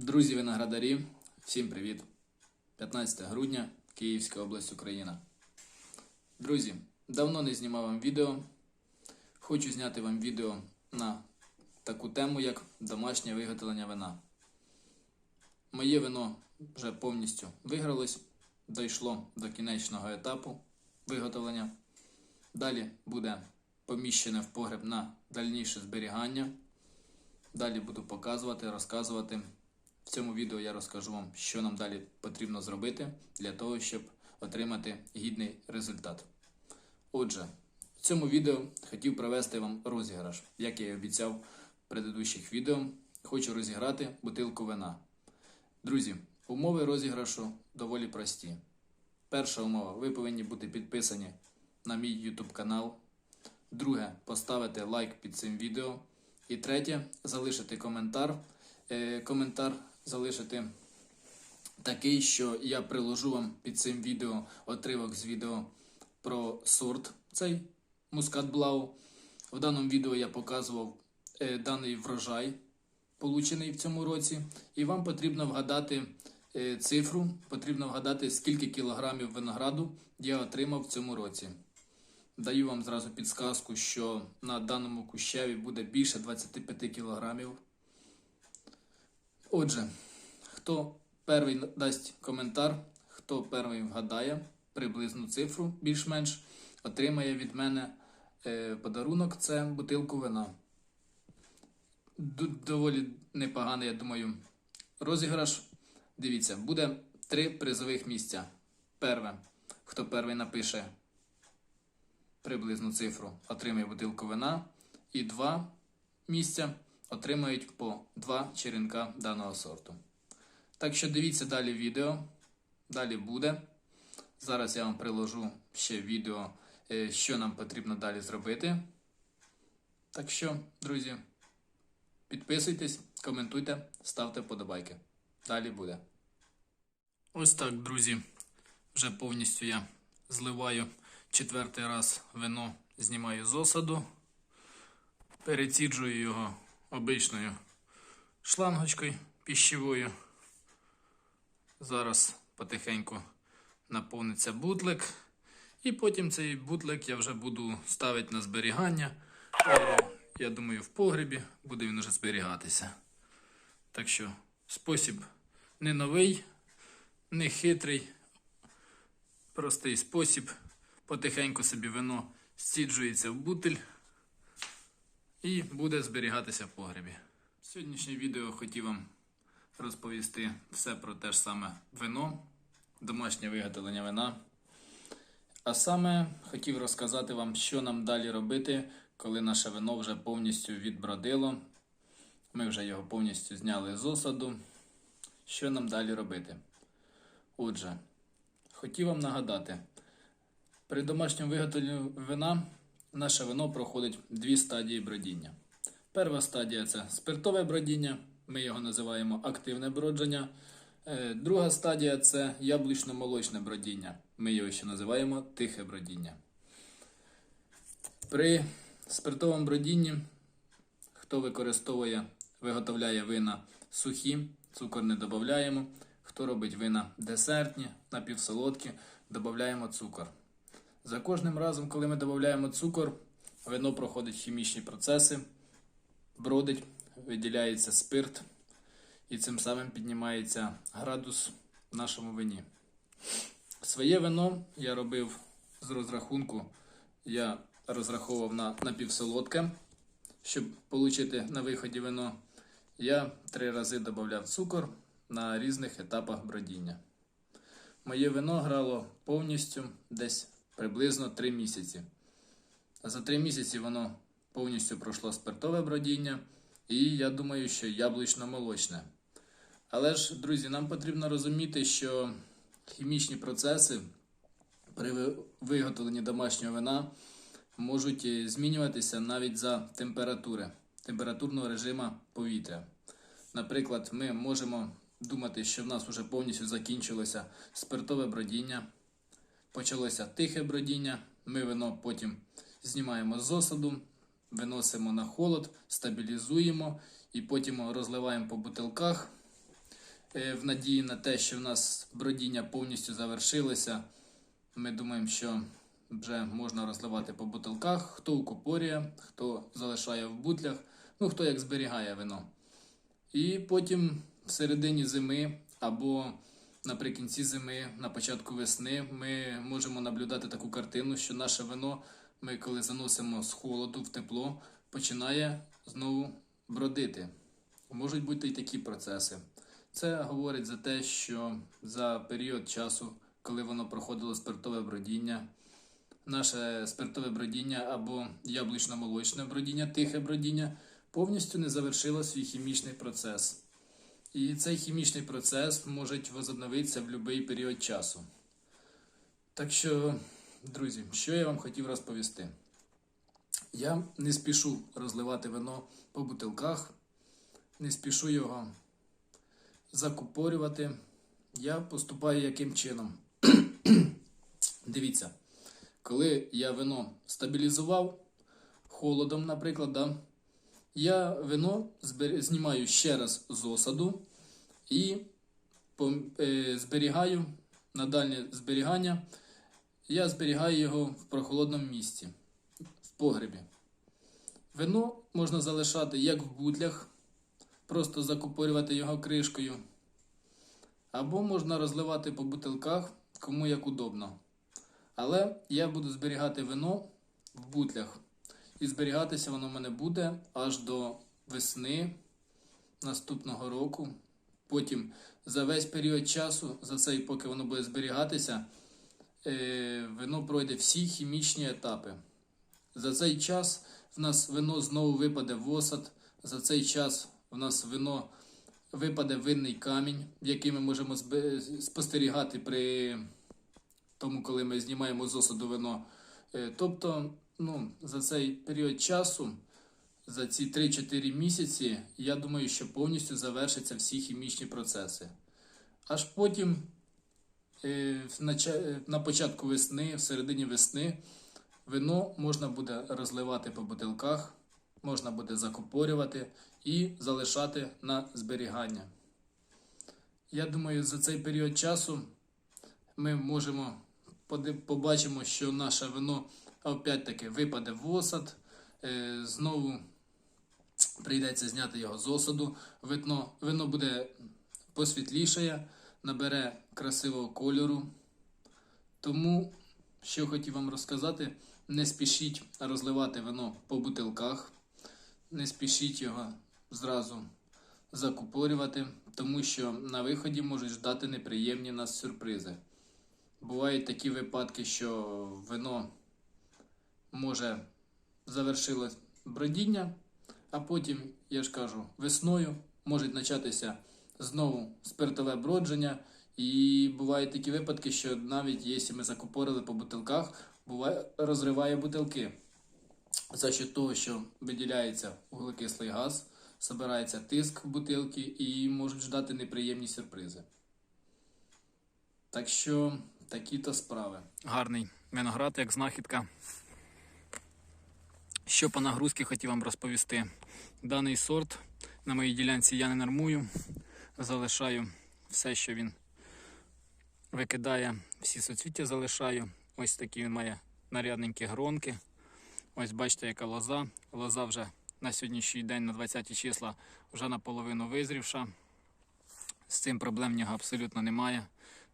Друзі виноградарі, всім привіт! 15 грудня, Київська область, Україна. Друзі, давно не знімав вам відео. Хочу зняти вам відео на таку тему, як домашнє виготовлення вина. Моє вино вже повністю вигралось, дійшло до кінечного етапу виготовлення. Далі буде поміщене в погреб на дальніше зберігання. Далі буду показувати, розказувати. В цьому відео я розкажу вам, що нам далі потрібно зробити для того, щоб отримати гідний результат. Отже, в цьому відео хотів провести вам розіграш, як я і обіцяв в предыдущих відео. Хочу розіграти бутилку вина. Друзі, умови розіграшу доволі прості. Перша умова: ви повинні бути підписані на мій YouTube канал. Друге, поставити лайк під цим відео. І третє, залишити коментар. Е, коментар залишити такий, що я приложу вам під цим відео отривок з відео про сорт цей мускат Блау. В даному відео я показував е, даний врожай, получений в цьому році. І вам потрібно вгадати е, цифру, потрібно вгадати, скільки кілограмів винограду я отримав в цьому році. Даю вам зразу підсказку, що на даному кущеві буде більше 25 кілограмів. Отже, хто перший дасть коментар, хто перший вгадає приблизну цифру, більш-менш, отримає від мене е, подарунок це бутилку вина. Доволі непоганий, я думаю, розіграш. Дивіться, буде три призових місця. Перше, хто перший напише приблизну цифру, отримає бутилку вина. І два місця отримають по два черенка даного сорту. Так що дивіться далі відео. Далі буде. Зараз я вам приложу ще відео, е, що нам потрібно далі зробити. Так що, друзі, підписуйтесь, коментуйте, ставте вподобайки. Далі буде. Ось так, друзі. Вже повністю я зливаю четвертий раз вино, знімаю з осаду, переціджую його обичною шлангочкою піщевою. Зараз потихеньку наповниться бутлик. І потім цей бутлик я вже буду ставити на зберігання. Я думаю, в погребі буде він уже зберігатися. Так що спосіб не новий, не хитрий, простий спосіб. Потихеньку собі вино стіджується в бутиль і буде зберігатися в погребі. Сьогоднішнє відео хотів вам розповісти все про те ж саме вино, домашнє виготовлення вина. А саме хотів розказати вам, що нам далі робити, коли наше вино вже повністю відбродило. Ми вже його повністю зняли з осаду. Що нам далі робити? Отже, хотів вам нагадати, при домашньому виготовленні вина наше вино проходить дві стадії бродіння. Перша стадія це спиртове бродіння, ми його називаємо активне бродження. Е, Друга стадія це яблучно-молочне бродіння. Ми його ще називаємо тихе бродіння. При спиртовому бродінні, хто використовує, виготовляє вина сухі, цукор не додаємо. Хто робить вина десертні, напівсолодкі, додаємо цукор. За кожним разом, коли ми додаємо цукор, вино проходить хімічні процеси, бродить, виділяється спирт, і цим самим піднімається градус в нашому вині. Своє вино я робив з розрахунку, я розраховував на напівсолодке, щоб отримати на виході вино. Я три рази додавав цукор на різних етапах бродіння. Моє вино грало повністю десь приблизно 3 місяці. За 3 місяці воно повністю пройшло спиртове бродіння, і я думаю, що яблучно-молочне. Але ж, друзі, нам потрібно розуміти, що хімічні процеси при виготовленні домашнього вина можуть е, змінюватися навіть за температури, температурного режиму повітря. Наприклад, ми можемо думати, що в нас вже повністю закінчилося спиртове бродіння, почалося тихе бродіння. Ми вино потім знімаємо з осаду, виносимо на холод, стабілізуємо і потім розливаємо по бутилках. е, в надії на те, що в нас бродіння повністю завершилося. Ми думаємо, що вже можна розливати по бутилках, хто укупорює, хто залишає в бутлях, ну хто як зберігає вино. І потім в середині зими або наприкінці зими, на початку весни, ми можемо наблюдати таку картину, що наше вино, ми коли заносимо з холоду в тепло, починає знову бродити. Можуть бути і такі процеси. Це говорить за те, що за період часу, коли воно проходило спиртове бродіння, наше спиртове бродіння або яблучно-молочне бродіння, тихе бродіння, повністю не завершило свій хімічний процес. І цей хімічний процес може возобновитися в будь-який період часу. Так що, друзі, що я вам хотів розповісти? Я не спішу розливати вино по бутилках, не спішу його закупорювати. Я поступаю яким чином? Дивіться, коли я вино стабілізував холодом, наприклад, да, я вино знімаю ще раз з осаду і е, зберігаю на дальнє зберігання. Я зберігаю його в прохолодному місці, в погребі. Вино можна залишати як в бутлях, просто закупорювати його кришкою, або можна розливати по бутилках, кому як удобно. Але я буду зберігати вино в бутлях. І зберігатися воно в мене буде аж до весни наступного року. Потім за весь період часу, за цей, поки воно буде зберігатися, е, вино пройде всі хімічні етапи. За цей час в нас вино знову випаде в осад. За цей час в нас вино випаде винний камінь, який ми можемо спостерігати при тому, коли ми знімаємо з осаду вино. Е, Тобто, ну, за цей період часу, за ці 3-4 місяці, я думаю, що повністю завершаться всі хімічні процеси. Аж потім, е, е, на початку весни, в середині весни, вино можна буде розливати по бутилках, можна буде закупорювати і залишати на зберігання. Я думаю, за цей період часу ми можемо побачимо, що наше вино опять-таки випаде в осад, е, знову прийдеться зняти його з осаду. Вино, вино буде посвітлішає, набере красивого кольору. Тому, що хотів вам розказати, не спішіть розливати вино по бутилках, не спішіть його зразу закупорювати, тому що на виході можуть ждати неприємні нас сюрпризи. Бувають такі випадки, що вино може завершилось бродіння, а потім, я ж кажу, весною може початися знову спиртове бродження. І бувають такі випадки, що навіть якщо ми закупорили по бутилках, буває, розриває бутилки. За що того, що виділяється вуглекислий газ, збирається тиск в бутилки і можуть ждати неприємні сюрпризи. Так що такі то справи. Гарний виноград, як знахідка. Що по нагрузці хотів вам розповісти. Даний сорт на моїй ділянці я не нормую. Залишаю все, що він викидає, всі соцвіття залишаю. Ось такі він має нарядненькі гронки. Ось бачите, яка лоза. Лоза вже на сьогоднішній день, на 20 числа, вже наполовину визрівша. З цим проблем в нього абсолютно немає.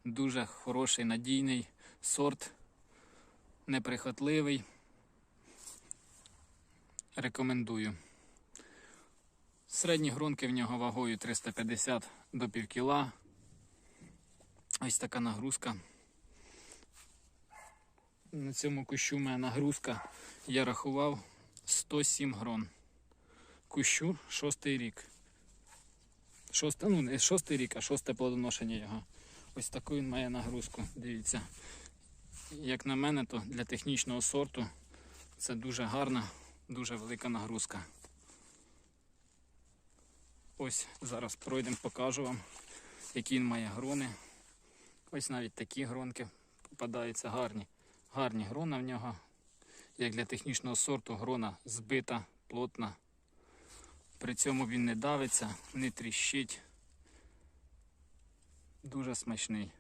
Дуже хороший, надійний сорт, неприхотливий. Рекомендую. Середні гронки в нього вагою 350 до пів кіла. Ось така нагрузка. На цьому кущу мене нагрузка, я рахував 107 грон. Кущу шостий рік. Шосте, ну, не шостий рік, а шосте плодоношення його. Ось таку він має нагрузку. Дивіться. Як на мене, то для технічного сорту це дуже гарна, дуже велика нагрузка. Ось зараз пройдемо, покажу вам, які він має грони. Ось навіть такі гронки попадаються гарні. Гарні грона в нього. Як для технічного сорту грона збита, плотна. При цьому він не давиться, не тріщить. Дуже смачний.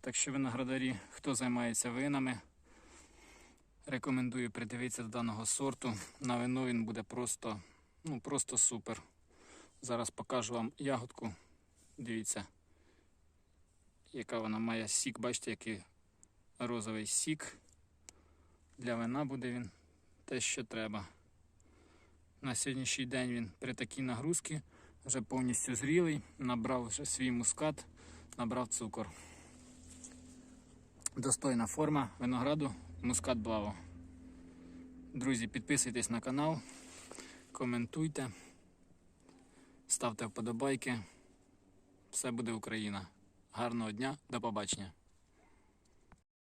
Так що виноградарі, хто займається винами, рекомендую придивитися до даного сорту. На вино він буде просто, ну, просто супер. Зараз покажу вам ягодку. Дивіться, яка вона має сік. Бачите, який розовий сік. Для вина буде він те, що треба. На сьогоднішній день він при такій нагрузці вже повністю зрілий, набрав вже свій мускат, набрав цукор. Достойна форма винограду мускат Блаво. Друзі, підписуйтесь на канал, коментуйте, ставте вподобайки. Все буде Україна. Гарного дня, до побачення.